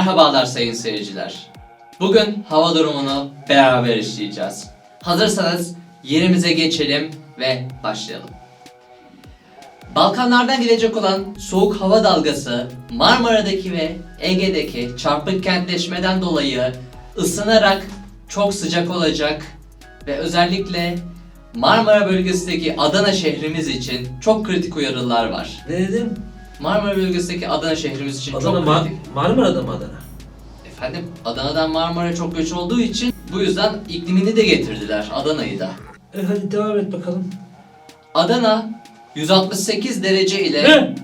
Merhabalar sayın seyirciler. Bugün hava durumunu beraber işleyeceğiz. Hazırsanız yerimize geçelim ve başlayalım. Balkanlardan gelecek olan soğuk hava dalgası Marmara'daki ve Ege'deki çarpık kentleşmeden dolayı ısınarak çok sıcak olacak ve özellikle Marmara bölgesindeki Adana şehrimiz için çok kritik uyarılar var. Ne dedim? Marmara bölgesindeki Adana şehrimiz için Adana çok Mar kritik. Marmara'da mı Adana? Efendim Adana'dan Marmara'ya çok göç olduğu için bu yüzden iklimini de getirdiler Adana'yı da. E hadi devam et bakalım. Adana 168 derece ile Ne?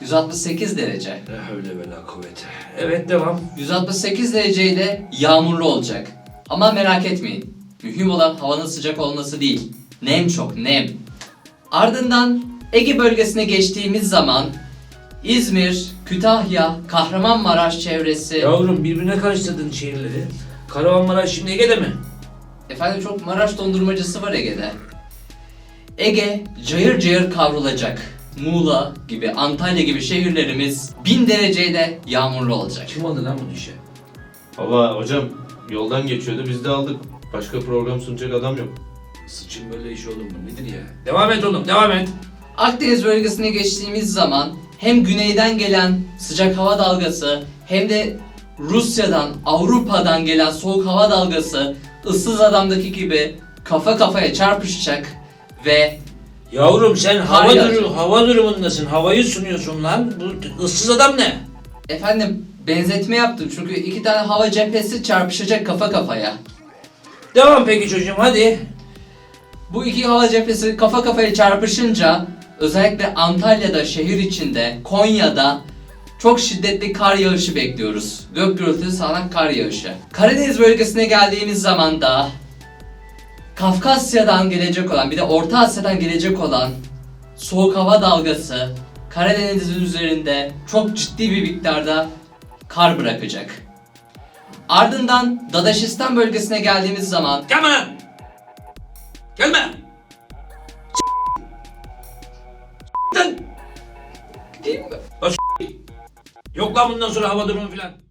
168 derece. La havle ve la kuvvete. Evet devam. 168 derece ile yağmurlu olacak. Ama merak etmeyin. Mühim olan havanın sıcak olması değil. Nem çok, nem. Ardından Ege bölgesine geçtiğimiz zaman İzmir, Kütahya, Kahramanmaraş çevresi Yavrum birbirine karıştırdın şehirleri. Kahramanmaraş şimdi Ege'de mi? Efendim çok Maraş dondurmacısı var Ege'de. Ege cayır cayır kavrulacak. Muğla gibi, Antalya gibi şehirlerimiz 1000 dereceyle yağmurlu olacak. Kim aldı lan bunu işe? Valla hocam yoldan geçiyordu biz de aldık. Başka program sunacak adam yok. Sıçın böyle iş olur mu? Nedir ya? Devam et oğlum devam et. Akdeniz bölgesine geçtiğimiz zaman hem güneyden gelen sıcak hava dalgası hem de Rusya'dan, Avrupa'dan gelen soğuk hava dalgası ıssız adamdaki gibi kafa kafaya çarpışacak ve Yavrum sen hava, yağacak. durumu, hava durumundasın. Havayı sunuyorsun lan. Bu ıssız adam ne? efendim benzetme yaptım çünkü iki tane hava cephesi çarpışacak kafa kafaya. Devam peki çocuğum hadi. Bu iki hava cephesi kafa kafaya çarpışınca özellikle Antalya'da şehir içinde, Konya'da çok şiddetli kar yağışı bekliyoruz. Gök gürültülü sağanak kar yağışı. Karadeniz bölgesine geldiğimiz zaman da Kafkasya'dan gelecek olan bir de Orta Asya'dan gelecek olan soğuk hava dalgası Karadeniz'in üzerinde çok ciddi bir miktarda kar bırakacak. Ardından Dadaşistan bölgesine geldiğimiz zaman Gelme. Gelme. Yok lan bundan sonra hava durumu filan.